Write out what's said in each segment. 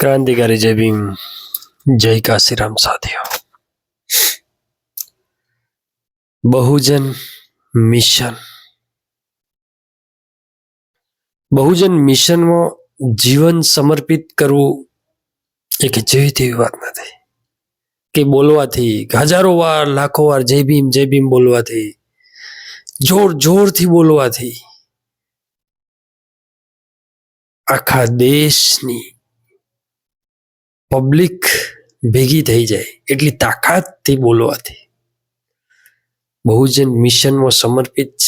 ક્રાંતિકારી જય જય કાશીરામ સાથીઓ. બહુજન મિશન. બહુજન મિશનમાં જીવન સમર્પિત કરવું કે જેવી તેવી વાત નથી. કે બોલવાથી હજારો વાર, લાખો વાર જય ભીમ જય ભીમ બોલવાથી, જોર જોરથી બોલવાથી આખા દેશની પબ્લિક ભેગી થઈ જાય એટલી તાકાતથી બોલવાથી. બહુજન મિશનમાં સમર્પિત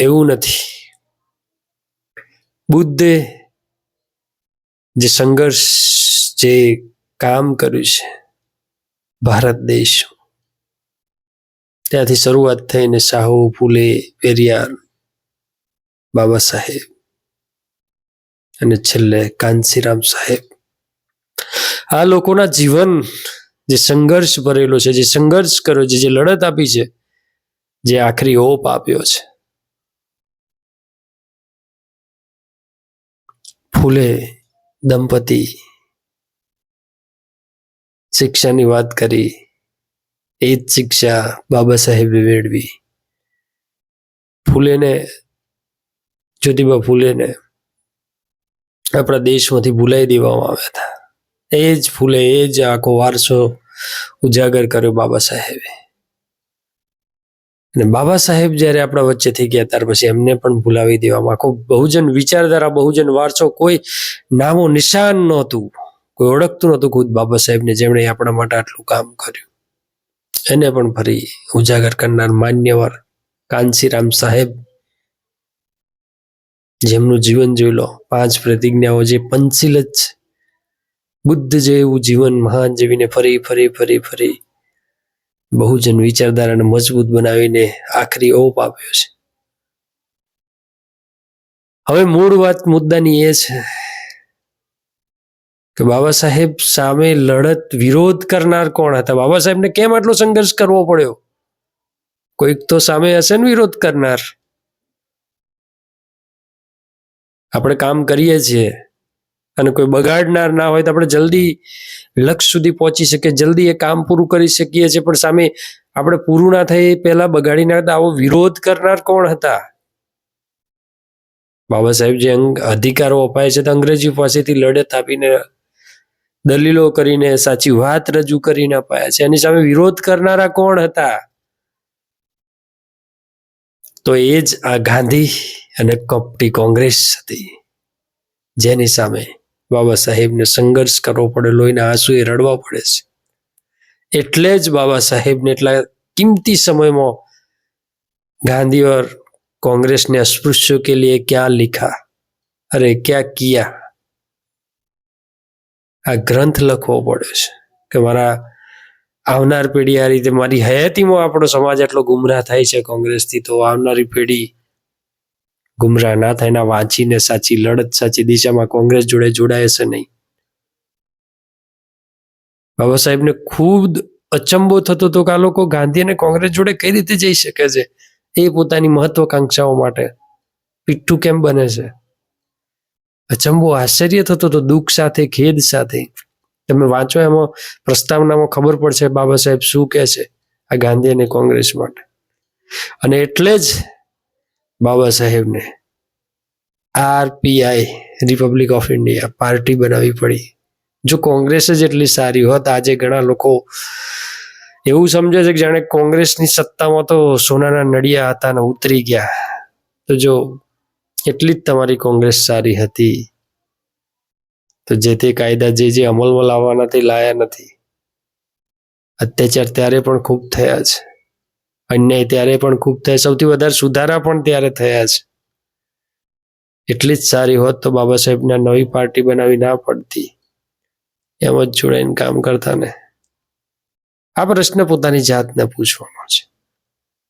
એવું નથી. બુદ્ધે જે સંઘર્ષ, જે કામ કર્યું છે ભારત દેશ ત્યાંથી શરૂઆત થઈને સાહુ ફૂલે, પેરિયાર, બાબા સાહેબ અને છેલ્લે કાંસીરામ સાહેબ. આ લોકોના જીવન જે સંઘર્ષ ભરેલો છે, જે સંઘર્ષ કર્યો છે, જે લડત આપી છે, જે આખરી ઓપ આપ્યો છે. ફૂલે દંપતી શિક્ષાની વાત કરી, એ જ શિક્ષા બાબા સાહેબે મેળવી. ફૂલેને, જ્યોતિબા ફૂલેને આપણા દેશમાંથી ભૂલાઈ દેવામાં આવ્યા હતા. એ જ ફૂલે એ જ આખો વારસો ઉજાગર કર્યો બાબા સાહેબે. અને બાબા સાહેબ જ્યારે આપણા વચ્ચેથી ગયા, ત્યાર પછી એમને પણ ભૂલાવી દેવામાં આખો બહુજન વિચારધારા, બહુજન વારસો કોઈ નામો નિશાન નહોતું, કોઈ ઓળખતું નહોતું ખુદ બાબા સાહેબને, જેમણે આપણા માટે આટલું કામ કર્યું. એને પણ ફરી ઉજાગર કરનાર માન્યવર કાંસીરામ સાહેબ જેમનું જીવન જોઈ લો, પાંચ પ્રતિજ્ઞાઓ જે પંચીલ જ. બુદ્ધ જેવું જીવન મહાન જીવીને ફરી ફરી ફરી ફરી બહુજન વિચારધારાને મજબૂત બનાવીને આખરી ઓપ આપ્યો છે. હવે મૂળ વાત મુદ્દાની એ છે કે બાબા સાહેબ સામે લડત વિરોધ કરનાર કોણ હતા? બાબા સાહેબને કેમ આટલો સંઘર્ષ કરવો પડ્યો? કોઈક તો સામે હશે ને વિરોધ કરનાર. આપણે કામ કરીએ છીએ અને કોઈ બગાડનાર ના હોય તો આપણે જલ્દી લક્ષ્ય સુધી પહોંચી શકીએ, જલ્દી એ કામ પૂરું કરી શકીએ છીએ. પણ સામે આપણે પૂરું ના થાય એ પહેલા બગાડી નાખતા આવો વિરોધ કરનાર કોણ હતા? બાબા સાહેબ જે અધિકારો અપાય છે તો અંગ્રેજી પાસેથી લડત આપીને, દલીલો કરીને, સાચી વાત રજૂ કરીને અપાયા છે. એની સામે વિરોધ કરનારા કોણ હતા? તો એ જ આ ગાંધી અને કપટી કોંગ્રેસ હતી જેની સામે બાબા સાહેબને સંઘર્ષ કરવો પડે લોહીના આંસુએ રડવા પડે છે એટલે જ બાબા સાહેબને એટલા કિંમતી સમયમાં ગાંધી और कांग्रेस ने अस्पृश्यों के लिए क्या लिखा अरे क्या किया આ ગ્રંથ લખવો પડે છે કે મારા આવનાર પેઢી આ રીતે મારી હયાતીમાં આપણો સમાજ એટલો ગુમરાહ થાય છે કોંગ્રેસથી તો આવનારી પેઢી ગુમરાહ ના થાય એના વાંચીને સાચી લડત, સાચી દિશામાં કોંગ્રેસ જોડે જોડાય છે નહીં. બાબા સાહેબને ખૂબ અચંબો થતો હતો કે આ લોકો ગાંધી અને કોંગ્રેસ જોડે કઈ રીતે જઈ શકે છે? એ પોતાની મહત્વકાંક્ષાઓ માટે પીઠું કેમ બને છે? અચંબો આશ્ચર્ય થતો હતો, દુઃખ સાથે, ખેદ સાથે. તમે વાંચો એમાં, પ્રસ્તાવનામાં ખબર પડશે બાબા સાહેબ શું કહે છે આ ગાંધી અને કોંગ્રેસ માટે. અને એટલે જ બાબા સાહેબને. RPI republic of India party બનાવવી પડી. જો કોંગ્રેસ જ એટલી સારી હોત, આજે ઘણા લોકો એવું સમજે છે કે જાણે કોંગ્રેસની સત્તામાં તો સોનાના નડિયા હતા ને ઉતરી ગયા. તો જો એટલી જ તમારી કોંગ્રેસ સારી હતી. તો જે તે કાયદા જે જે અમલમાં લાવવાના તે લાયા નથી. અત્યાચાર ત્યારે પણ ખૂબ થયા છે. અન્યાય ત્યારે પણ ખૂબ થાય. સૌથી વધારે સુધારા પણ ત્યારે થયા છે. એટલી જ સારી હોત તો બાબા સાહેબને નવી પાર્ટી બનાવી ના પડતી. એમ જ જોડાઈને કામ કરતા ને. આ પ્રશ્ન પોતાની જાતને પૂછવાનો છે.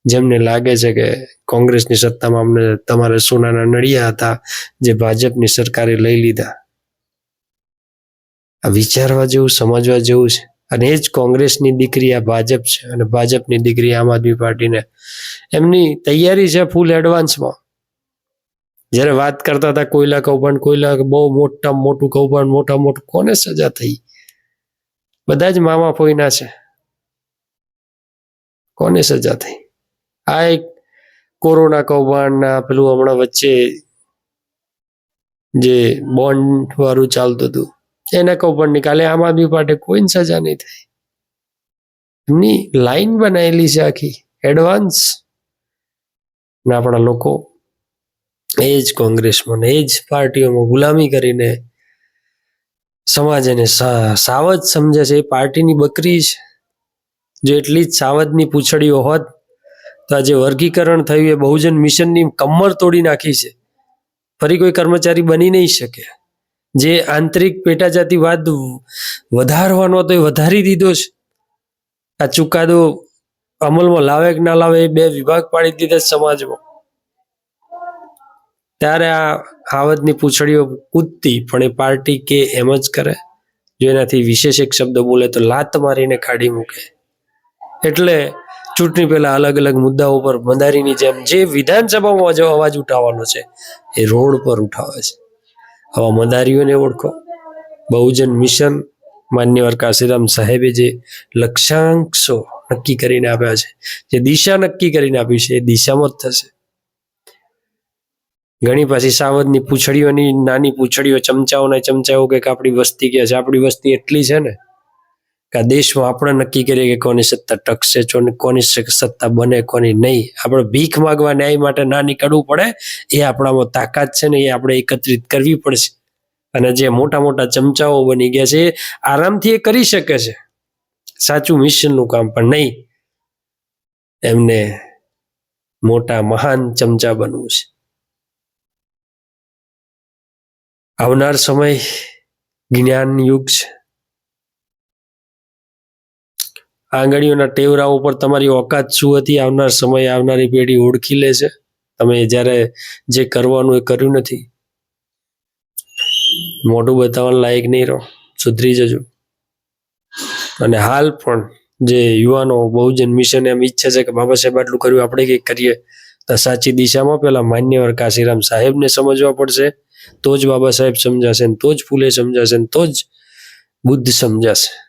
જેમને લાગે છે કે કોંગ્રેસની સત્તામાં અમને તમારે સોનાના નડિયા હતા જે ભાજપની સરકારે લઈ લીધા. આ વિચારવા જેવું, સમજવા જેવું છે. અને એ જ કોંગ્રેસની દીકરી આ ભાજપ છે અને ભાજપની દીકરી આમ આદમી પાર્ટીને. એમની તૈયારી છે ફૂલ એડવાન્સમાં જ્યારે વાત કરતા હતા કોયલા કૌભાંડ, કોયલા બહુ મોટા, મોટું કૌભાંડ, મોટા, મોટું, કોને સજા થઈ? બધા જ મામા ફોઈના છે. કોને સજા થઈ? આ એક કોરોના કૌભાંડના પેલું હમણાં વચ્ચે જે બોન્ડ વાળું ચાલતું હતું. એના કૌભાંડ કાલે આમ આદમી પાર્ટી કોઈને સજા નહીં થઈ એમની લાઈન બનાવેલી છે આખી એડવાન્સ ને આપણા લોકો એ જ કોંગ્રેસમાં એ જ પાર્ટીઓમાં ગુલામી કરીને સમાજ એને સાવજ સમજે છે. એ પાર્ટીની બકરી છે. જો એટલી જ સાવજની પૂંછડીઓ હોત, તો આજે વર્ગીકરણ થયું, એ બહુજન મિશનની કમર તોડી નાખી છે. ફરી કોઈ કર્મચારી બની નહીં શકે. જે આંતરિક પેટાજાતિવાદ વધારવાનો હતો એ વધારી દીધો છે. આ ચુકાદો અમલમાં લાવે કે ના લાવે એ બે વિભાગ પાડી દીધા સમાજમાં. ત્યારે આ હાવજની પૂંછડીઓ કૂદતી, પણ એ પાર્ટી કે એમ જ કરે. જો એનાથી વિશેષ એક શબ્દ બોલે તો લાત મારીને કાઢી મૂકે. એટલે ચૂંટણી પહેલા અલગ અલગ મુદ્દાઓ પર મંદારીની જેમ જે વિધાનસભામાં અવાજ ઉઠાવવાનો છે, એ રોડ પર ઉઠાવે છે. આવા મદારીઓને ઓળખો. બહુજન મિશન માન્યવર કાશીરામ સાહેબે જે લક્ષ્યાંશો નક્કી કરીને આપ્યા છે, જે દિશા નક્કી કરીને આપી છે, એ દિશામાં જ થશે. ઘણી પાછી સાવજની પૂંછડીઓની નાની પૂંછડીઓ, ચમચાઓના ચમચાઓ કંઈક આપણી વસ્તી કે છે? આપણી વસ્તી એટલી છે ને કે આ દેશમાં આપણે નક્કી કરીએ કે કોની સત્તા ટકશે કોની સત્તા બને, કોની નહીં. આપણે ભીખ માગવા ન્યાય માટે ના નીકળવું પડે, એ આપણામાં તાકાત છે ને એ આપણે એકત્રિત કરવી પડશે. અને જે મોટા મોટા ચમચાઓ બની ગયા છે, એ આરામથી એ કરી શકે છે. સાચું મિશનનું કામ પણ નહીં. એમને મોટા મહાન ચમચા બનવું છે. આવનાર સમય જ્ઞાન યુગ છે. આંગળીઓના ટેવરા ઉપર તમારી ઓકાત શું હતી? આવનાર સમય આવનારી પેઢી ઓળખી લે છે. તમે જ્યારે જે કરવાનું એ કર્યું નથી. મોઢું બતાવવા લાયક નહીં રહો. સુધરી જજો. અને હાલ પણ જે યુવાનો બહુજન મિશન એમ ઈચ્છે છે કે બાબા સાહેબ આટલું કર્યું, આપણે કંઈક કરીએ. તો સાચી દિશામાં પેલા માન્યવર કાશીરામ સાહેબને સમજવા પડશે. તો જ બાબા સાહેબ સમજાશે ને તો જ ફૂલે સમજાશે ને તો જ બુદ્ધ સમજાશે.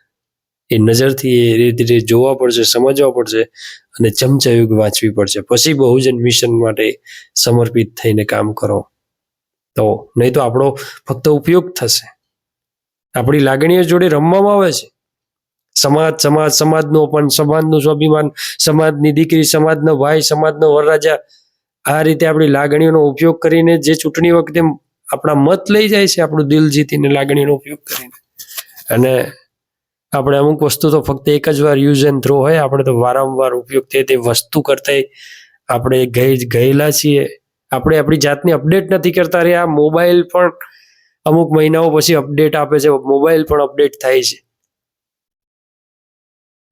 એ નજરથી એ ધીરે રીતે જોવા પડશે, સમજવા પડશે અને ચમચાયુગ વાંચવી પડશે. પછી બહુજન મિશન માટે સમર્પિત થઈને કામ કરો. તો નહીં તો આપણો ફક્ત ઉપયોગ થશે. આપણી લાગણીઓ જોડે રમવામાં આવે છે. સમાજ સમાજ, સમાજનો પણ સમાજનું સ્વાભિમાન, સમાજની દીકરી, સમાજનો ભાઈ, સમાજનો વરરાજા આ રીતે આપણી લાગણીઓનો ઉપયોગ કરીને જે ચૂંટણી વખતે આપણા મત લઈ જાય છે, આપણું દિલ જીતીને લાગણીઓનો ઉપયોગ કરીને. અને આપણે અમુક વસ્તુ તો ફક્ત એક જ વાર યુઝ એન્ડ થ્રો હોય, આપણે તો વારંવાર ઉપયોગ થાય તે વસ્તુ કરતા આપણે ગઈ ગયેલા છીએ. આપણે આપણી જાતને અપડેટ નથી કરતા રહ્યા. મોબાઈલ પણ અમુક મહિનાઓ પછી અપડેટ આપે છે મોબાઈલ પણ અપડેટ થાય છે.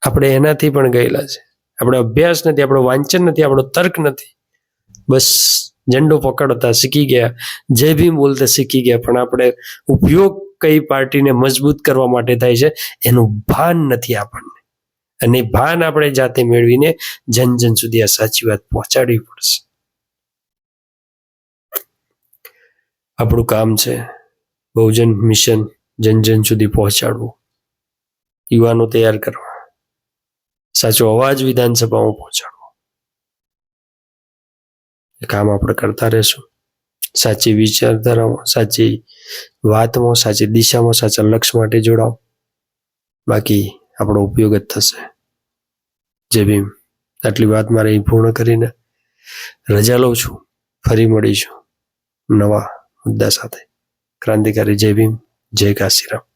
આપણે એનાથી પણ ગયેલા છે. આપણે અભ્યાસ નથી, આપણો વાંચન નથી, આપણો તર્ક નથી. બસ ઝંડો પકડતા શીખી ગયા. જે ભીમ બોલતા શીખી ગયા, પણ આપણે ઉપયોગ કઈ પાર્ટીને મજબૂત કરવા માટે થાય છે, એનું ભાન નથી આપણને. અને ભાન આપણે જાતે મેળવીને જન જન સુધી આ સાચી વાત પહોંચાડવી પડશે. આપણું કામ છે બહુજન મિશન જન જન સુધી પહોંચાડવું. યુવાનો તૈયાર કરવા. સાચો અવાજ વિધાનસભામાં પહોંચાડવો. કામ આપણે કરતા રહેશું. સાચી વિચારધારામાં સાચી વાતમાં, સાચી દિશામાં, સાચા લક્ષ્ય માટે જોડાઓ. બાકી આપણો ઉપયોગ જ થશે. જય ભીમ. આટલી વાત મારે પૂર્ણ કરીને રજા લઉં છું. ફરી મળીશું નવા મુદ્દા સાથે. ક્રાંતિકારી જય ભીમ. જય કાશીરામ.